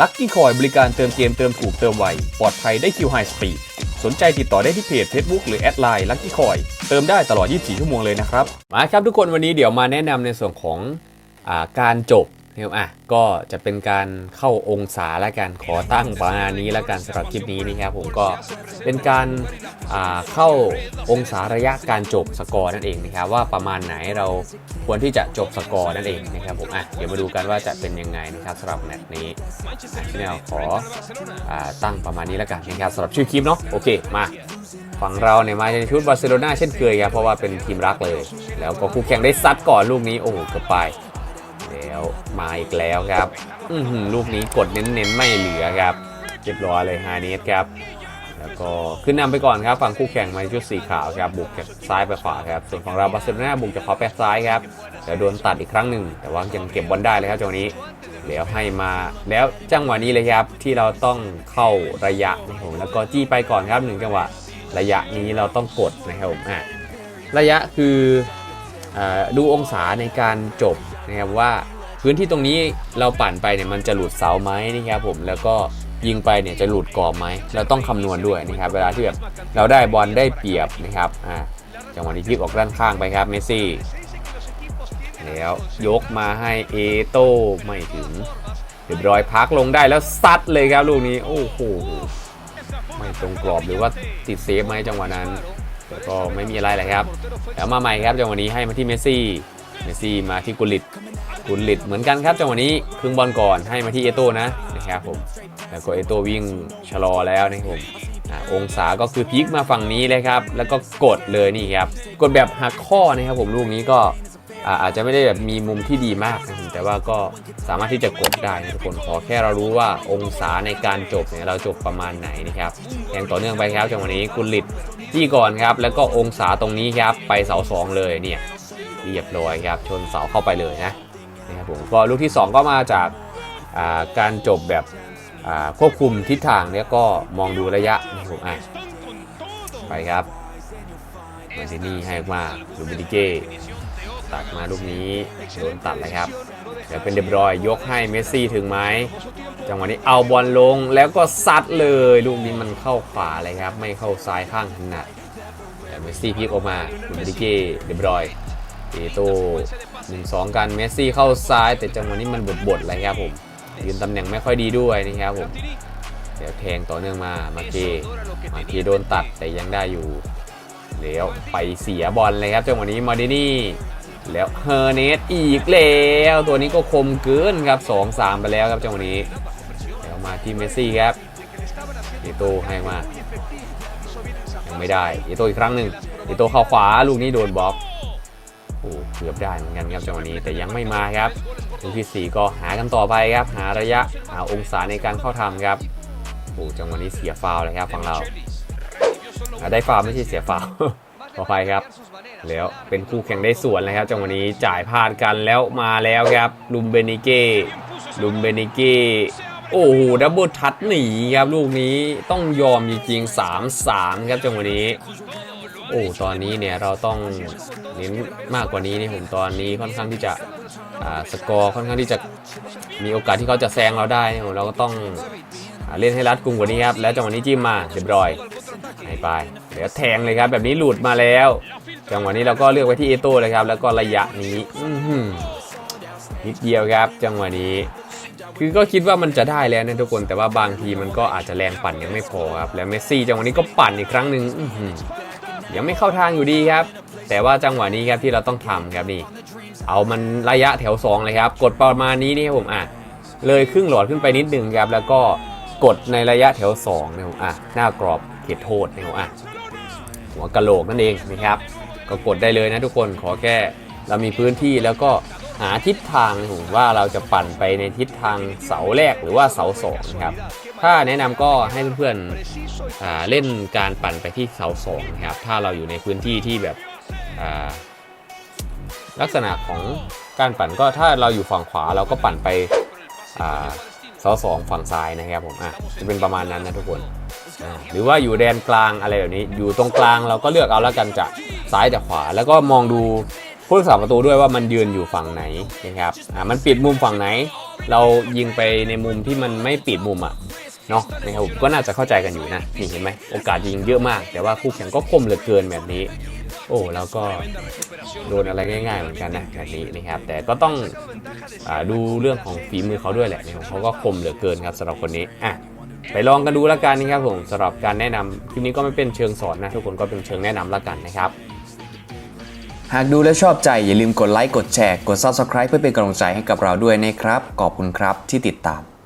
ลัคกี้คอยบริการเติมเกมเติมถูกเติมไว ปลอดภัยได้คิวไฮสปีดสนใจติดต่อได้ที่เพจ Facebook หรือแอดไลน์ลัคกี้คอยเติมได้ตลอด 24 ชั่วโมงเลยนะครับ มาครับทุกคนวันนี้เดี๋ยวมาแนะนำในส่วนของอาการจบ นะครับอะก็จะเป็นการเข้าองศาละกันขอตั้งประมาณนี้ละกันสำหรับคลิปนี้นะครับผมก็เป็นการเข้าองศาระยะการจบสกอร์นั่นเองนะครับว่าประมาณไหนเราควรที่จะจบสกอร์นั่นเองนะครับผมอะเดี๋ยวมาดูกันว่าจะเป็นยังไงนะครับสำหรับแมตช์นี้อะที่แนวขออตั้งประมาณนี้ละกันนะครับสำหรับชื่อคลิปเนาะโอเคมาฝั่งเราเนี่ยมาในชุดบาร์เซโลนาเช่นเคยครับเพราะว่าเป็นทีมรักเลย แล้วก็คู่แข่งได้ซัดก่อนลูกนี้โอ้โหเกือบไป แล้วมาอีกแล้วครับ อืลูกนี้กดเน้นๆไม่เหลือครับเรียบร้อยเลยฮาเนสครับ แล้วก็ขึ้นนำไปก่อนครับฝั่งคู่แข่งมาในชุดสีขาวครับบุกจากซ้ายไปขวาครับ ส่วนของเราบาร์เซโลนาบุกจากขวาไปซ้ายครับเดี๋ยวโดนตัดอีกครั้งหนึ่ง แต่ว่ายังเก็บบอลได้เลยครับจังหวะนี้แล้วให้มาแล้วจังหวะนี้เลยครับที่เราต้องเข้าระยะนะผมแล้วก็จี้ไปก่อนครับหนึ่งจังหวะระยะนี้เราต้องกดนะครับผมอะระยะคือ ดูองศาในการจบนะครับว่าพื้นที่ตรงนี้เราปั่นไปเนี่ยมันจะหลุดเสาไหมนะครับผมแล้วก็ยิงไปเนี่ยจะหลุดกรอบไหมเราต้องคำนวณด้วยนะครับเวลาที่แบบเราได้บอลได้เปรียบนะครับอ่าจังหวะนี้พลิกออกด้านข้างไปครับเมสซี่แล้วยกมาให้เอโต้ไม่ถึงเรียบร้อยพักลงได้แล้วซัดเลยครับลูกนี้โอ้โหไม่ตรงกรอบหรือว่าติดเซฟไหมจังหวะนั้น ก็ไม่มีอะไรเลยครับ แล้วมาใหม่ครับจังหวะนี้ให้มาที่เมสซี่ เมสซี่มาที่กุลิต กุลิตเหมือนกันครับจังหวะนี้ครึ่งบอลก่อนให้มาที่เอโต้นะนะครับผม แล้วก็เอโต้วิ่งชะลอแล้วนะครับผมอองศาก็คือพลิกมาฝั่งนี้เลยครับ แล้วก็กดเลยนี่ครับ กดแบบหักข้อนะครับผมลูกนี้ก็ อาจจะไม่ได้แบบมีมุมที่ดีมากนะครับแต่ว่าก็สามารถที่จะกดได้นะทุกคนขอแค่เรารู้ว่าองศาในการจบเนี่ยเราจบประมาณไหนนะครับแข่งต่อเนื่องไปครับจังหวะนี้กุลิตที่ก่อนครับ แล้วก็องศาตรงนี้ครับไปเสาสองเลยเนี่ยเรียบร้อยครับชนเสาเข้าไปเลยนะนะครับผมก็ลูกที่ 2 ก็มาจากาการจบแบบควบคุมทิศทางแล้วก็มองดูระยะนะครับผมอะไปครับมาที่นี่ให้มาลูบิดิเก้ ตัดมาลูกนี้โดนตัดเลยครับเดี๋ยวเป็นเรียบรอยยกให้เมสซี่ถึงไหมจังหวะนี้เอาบอลลงแล้วก็ซัดเลย ลูกนี้มันเข้าขวาเลยครับ ไม่เข้าซ้ายข้างถนัดแต่เมสซี่พลิกออกมาลูบิดิเก้เรียบรอยเอโต้หนึ่งสองกันเมสซี่เข้าซ้าย แต่จังหวะนี้มันบดบดๆเลยครับผมยืนตำแหน่งไม่ค่อยดีด้วยนะครับผมเดี๋ยวแทงต่อเนื่องมา มาเกมาเกโดนตัดแต่ยังได้อยู่แล้วไปเสียบอลเลยครับจังหวะนี้มาดินี่ แล้วเฮอร์เนสอีกแล้ว ตัวนี้ก็คมเกินครับ 2-3 ไปแล้วครับจังหวะนี้แล้วมาที่เมสซี่ครับเอโตให้มายังไม่ได้เอโตอีกครั้งหนึ่งเอโตเข้าขวาลูกนี้โดนบล็อกโอ้เกือบได้เหมือนกันครับจังหวะนี้แต่ยังไม่มาครับลูกที่ 4 ก็หากันต่อไปครับ หาระยะหาองศาในการเข้าทำครับโอ้จังหวะนี้เสียฟาวเลยครับฝั่งเราได้ฟาวไม่ใช่เสียฟาวขออภัยครับ แล้วเป็นคู่แข่งได้สวนเลยครับจังหวะนี้จ่ายพลาดกันแล้วมาแล้วครับลุมเบนิเก้ลุมเบนิเก้โอ้โหดับเบิลทัชหนีครับลูกนี้ต้องยอมจริงๆ3 3ครับจังหวะนี้ โอ้ตอนนี้เนี่ยเราต้องเน้นมากกว่านี้นี่ผมตอนนี้ค่อนข้างที่จะสกอร์ค่อนข้างที่จะมีโอกาสที่เขาจะแซงเราได้เราก็ต้องเล่นให้รัดกุมกว่านี้ครับแล้วจังหวะนี้จิ้มมาเรียบร้อย ไปเดี๋ยวแทงเลยครับ แบบนี้หลุดมาแล้ว จังหวะนี้เราก็เลือกไว้ที่เอโต้เลยครับ แล้วก็ระยะนี้นิดเดียวครับ จังหวะนี้ คือก็คิดว่ามันจะได้แล้วนะทุกคน แต่ว่าบางทีมันก็อาจจะแรงปั่นยังไม่พอครับ แล้วเมสซี่จังหวะนี้ก็ปั่นอีกครั้งหนึ่งยังไม่เข้าทางอยู่ดีครับ แต่ว่าจังหวะนี้ครับที่เราต้องทำครับนี่ เอามันระยะแถว2เลยครับ กดประมาณนี้นี่ครับผมอะ เลยครึ่งหลอดขึ้นไปนิดหนึ่งครับ แล้วก็กดในระยะแถว2นะครับผมอะ หน้ากรอบ เขตโทษนะครับอะหัวกะโหลกนั่นเองนะครับ ก็กดได้เลยนะทุกคนขอแค่เรามีพื้นที่แล้วก็หาทิศทางผมว่าเราจะปั่นไปในทิศทางเสาแรกหรือว่าเสาสองครับ ถ้าแนะนำก็ให้เพื่อนๆเล่นการปั่นไปที่เสาสองครับ ถ้าเราอยู่ในพื้นที่ที่แบบลักษณะของการปั่นก็ถ้าเราอยู่ฝั่งขวาเราก็ปั่นไปอ่า เสาสองฝั่งซ้ายนะครับผมอะจะเป็นประมาณนั้นนะทุกคนอ่าหรือว่าอยู่แดนกลางอะไรแบบนี้ อยู่ตรงกลางเราก็เลือกเอาแล้วกันจะซ้ายจากขวา แล้วก็มองดูผู้รักษาประตูด้วยว่ามันยืนอยู่ฝั่งไหนนะครับอ่ามันปิดมุมฝั่งไหน เรายิงไปในมุมที่มันไม่ปิดมุมอะเนาะนะครับผมก็น่าจะเข้าใจกันอยู่นะนี่เห็นไหมโอกาสยิงเยอะมาก แต่ว่าคู่แข่งก็คมเหลือเกินแบบนี้ โอ้แล้วก็โดนอะไรง่ายๆเหมือนกันนะแบบนี้นะครับ แต่ก็ต้องอดูเรื่องของฝีมือเขาด้วยแหละนะครับเขาก็คมเหลือเกินครับสำหรับคนนี้อะไปลองกันดูแล้วกันนะครับผมสำหรับการแนะนำคลิปนี้ก็ไม่เป็นเชิงสอนนะทุกคนก็เป็นเชิงแนะนำแล้วกันนะครับหากดูแล้วชอบใจอย่าลืมกดไลค์กดแชร์กด Subscribe เพื่อเป็นกำลังใจให้กับเราด้วยนะครับ ขอบคุณครับที่ติดตาม